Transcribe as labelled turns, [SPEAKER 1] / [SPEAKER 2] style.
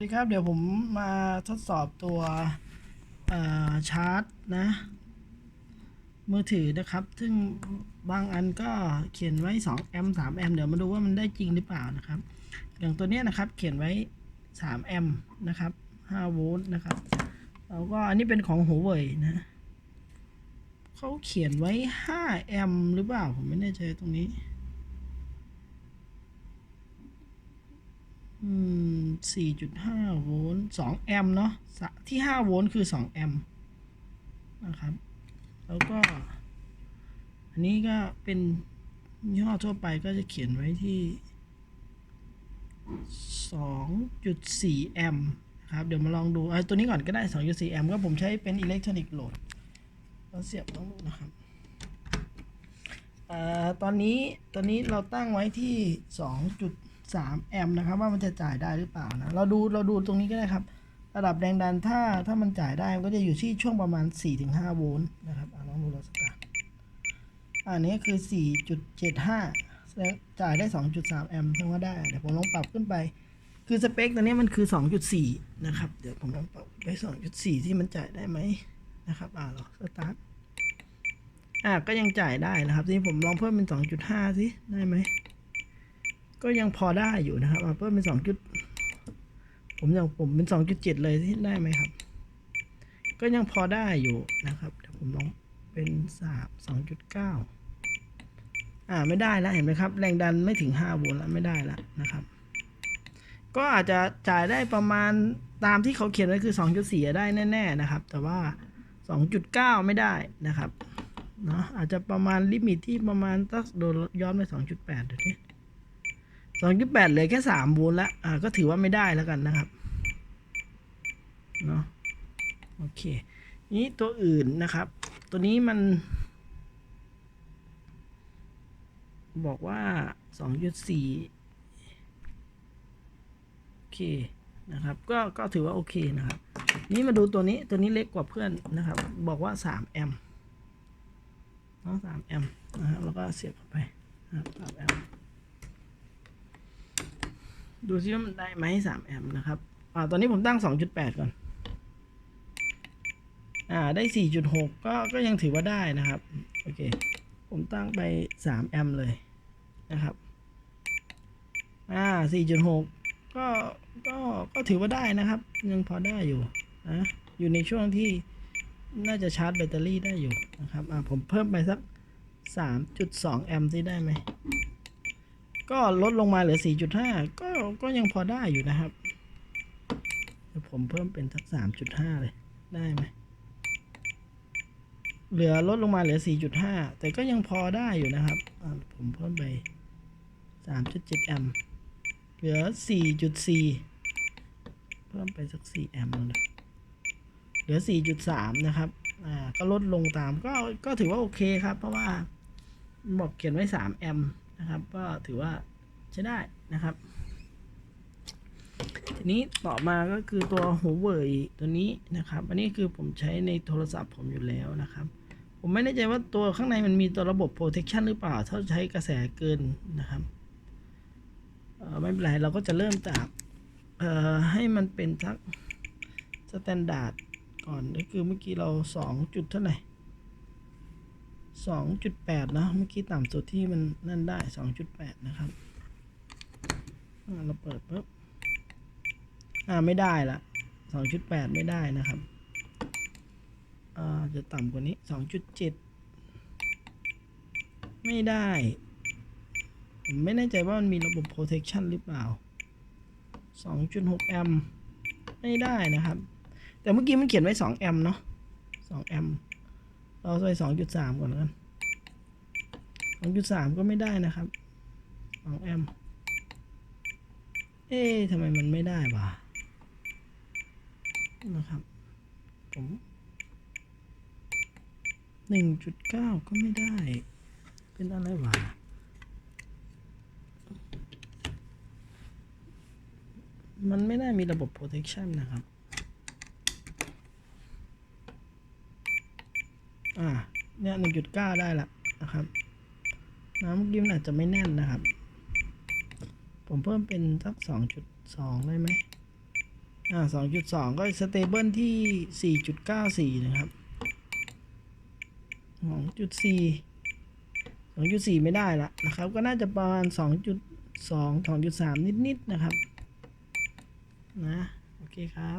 [SPEAKER 1] สวัสดีครับเดี๋ยวผมมาทดสอบตัวชาร์จนะ มือถือนะครับ ซึ่งบางอันก็เขียนไว้ 2 แอมป์3แอมป์เดี๋ยวมาดูว่ามันได้จริงหรือเปล่านะครับ อย่างตัวนี้นะครับเขียนไว้ 3 แอมป์นะครับ5โวลต์นะครับแล้วก็อันนี้เป็นของหัวเว่ยนะเขาเขียนไว้ 5 แอมป์หรือเปล่า ผมไม่แน่ใจตรงนี้ อืมสี่จุดห้าโวลต์สองแอมป์เนาะที่ห้าโวลต์คือสองแอมป์นะครับ แล้วก็ อันนี้ก็เป็นยี่ห้อทั่วไปก็จะเขียนไว้ที่สองจุดสี่แอมป์ครับ เดี๋ยวมาลองดูไอ้ตัวนี้ก่อนก็ได้สองจุดสี่แอมป์ก็ผมใช้เป็นอิเล็กทรอนิกส์โหลดแล้วเสียบต้องดูนะครับอ่อตอนนี้ตอนนี้เราตั้งไว้ที่สองจุด 3 แอมป์นะครับ ว่ามันจะจ่ายได้หรือเปล่านะ เราดูเราดูตรงนี้ก็ได้ครับ ระดับแรงดันถ้าถ้ามันจ่ายได้มันก็จะอยู่ที่ช่วงประมาณ 4-5 โวลต์นะครับอลองดูเราสตาร์ทอันนี้คือ 4.75แสดงจ่ายได้ 2.3 แอมป์แสดงว่าได้ เดี๋ยวผมลองปรับขึ้นไป คือสเปคตัวนี้มันคือ 2.4 นะครับ เดี๋ยวผมลองปรับไป 2.4 ที่มันจ่ายได้ไหมนะครับอ่าเราสตาร์ทอ่าก็ยังจ่ายได้นะครับทีนี้ผมลองเพิ่มเป็น 2.5 สิ ได้ไหม ก็ยังพอได้อยู่นะครับเพิ่มเป็นสองจุดผมอย่างผมเป็นสองจุดเจ็ดเลยที่ได้ไหมครับ ก็ยังพอได้อยู่นะครับเดี๋ยวผมลองเป็นสามสองจุดเก้าอ่าไม่ได้แล้วเห็นไหมครับ แรงดันไม่ถึงห้าโวลต์แล้วไม่ได้แล้วนะครับ ก็อาจจะจ่ายได้ประมาณตามที่เขาเขียนไว้คือ 2.4 ได้แน่ ๆนะครับ แต่ว่า 2.9 ไม่ได้นะครับเนาะอาจจะประมาณลิมิตที่ประมาณตักโดนย้อนไป 2.8เดี๋ยวนี้ สองจุดแปดเหลือแค่สามโวลต์ละอ่าก็ถือว่าไม่ได้แล้วกันนะครับเนาะโอเค นี้ตัวอื่นนะครับ ตัวนี้มัน บอกว่าสองจุดสี่โอเคนะครับ ก็ก็ถือว่าโอเคนะครับ นี่มาดูตัวนี้ตัวนี้เล็กกว่าเพื่อนนะครับ บอกว่าสามแอมป์เนาะสามแอมป์นะครับแล้วก็เสียบเข้าไปสามแอมป์ ดูซิว่ามันได้ไหมสามแอมป์นะครับ อ่า ตอนนี้ผมตั้งสองจุดแปดก่อน อ่า ได้สี่จุดหกก็ ก็ยังถือว่าได้นะครับ โอเค ผมตั้งไปสามแอมป์เลยนะครับ อ่าสี่จุดหกก็ ก็ ก็ถือว่าได้นะครับ ยังพอได้อยู่นะอยู่ในช่วงที่น่าจะชาร์จแบตเตอรี่ได้อยู่นะครับ อ่า ผมเพิ่มไปสักสามจุดสองแอมป์ที่ได้ไหม ก็ลดลงมาเหลือ 4.5 ก็ก็ยังพอได้อยู่นะครับเดี๋ยวผมเพิ่มเป็นสัก3.5 เลย ได้ไหมเหลือลดลงมาเหลือ 4.5 แต่ก็ยังพอได้อยู่นะครับ ผมเพิ่มไป 3.7 แอมป์เหลือ 4.4 เพิ่มไปสัก 4 แอมป์เลยเหลือ 4.3 นะครับ อ่า ก็ลดลงตาม ก็ ก็ถือว่าโอเคครับ เพราะว่าบอกเขียนไว้ 3 แอมป์ นะครับ ก็ถือว่าใช้ได้นะครับ ทีนี้ต่อมาก็คือตัวหูเว่ยตัวนี้นะครับ อันนี้คือผมใช้ในโทรศัพท์ผมอยู่แล้วนะครับ ผมไม่แน่ใจว่าตัวข้างในมันมีตัวระบบ protection หรือเปล่า ถ้าใช้กระแสเกินนะครับไม่เป็นไรเราก็จะเริ่มจากให้มันเป็นสักสแตนดาร์ดก่อนก็คือเมื่อกี้เราสองจุดเท่าไหร่ สองจุดแปดนะ เมื่อกี้ต่ำสุดที่มันนั่นได้สองจุดแปดนะครับเราเปิดปุ๊บ อ่า ไม่ได้ละสองจุดแปดไม่ได้นะครับ อ่า จะต่ำกว่านี้สองจุดเจ็ดไม่ได้ ผมไม่แน่ใจว่ามันมีระบบ protection หรือเปล่าสองจุดหกแอมป์ ไม่ได้นะครับ แต่เมื่อกี้มันเขียนไว้สองแอมป์เนาะสองแอมป์ เราใส่สองจุดสามก่อนแล้วกันสองจุดสามก็ไม่ได้นะครับสองแอม เอ๊ะทำไมมันไม่ได้วะนะครับ ผมหนึ่งจุดเก้าก็ไม่ได้ เป็นอะไรวะมันไม่ได้มีระบบ protection นะครับ อ่า เนี่ยหนึ่งจุดเก้าได้ละนะครับน้ำกิมนอาจจะไม่แน่นนะครับ ผมเพิ่มเป็นสักสองจุดสองได้ไหมอ่าสองจุดสองก็สเตเบิลที่สี่จุดเก้าสี่นะครับสองจุดสี่สองจุดสี่ไม่ได้ละนะครับ ก็น่าจะประมาณสองจุดสองสองจุดสามนิดๆนะครับ นะ โอเคครับ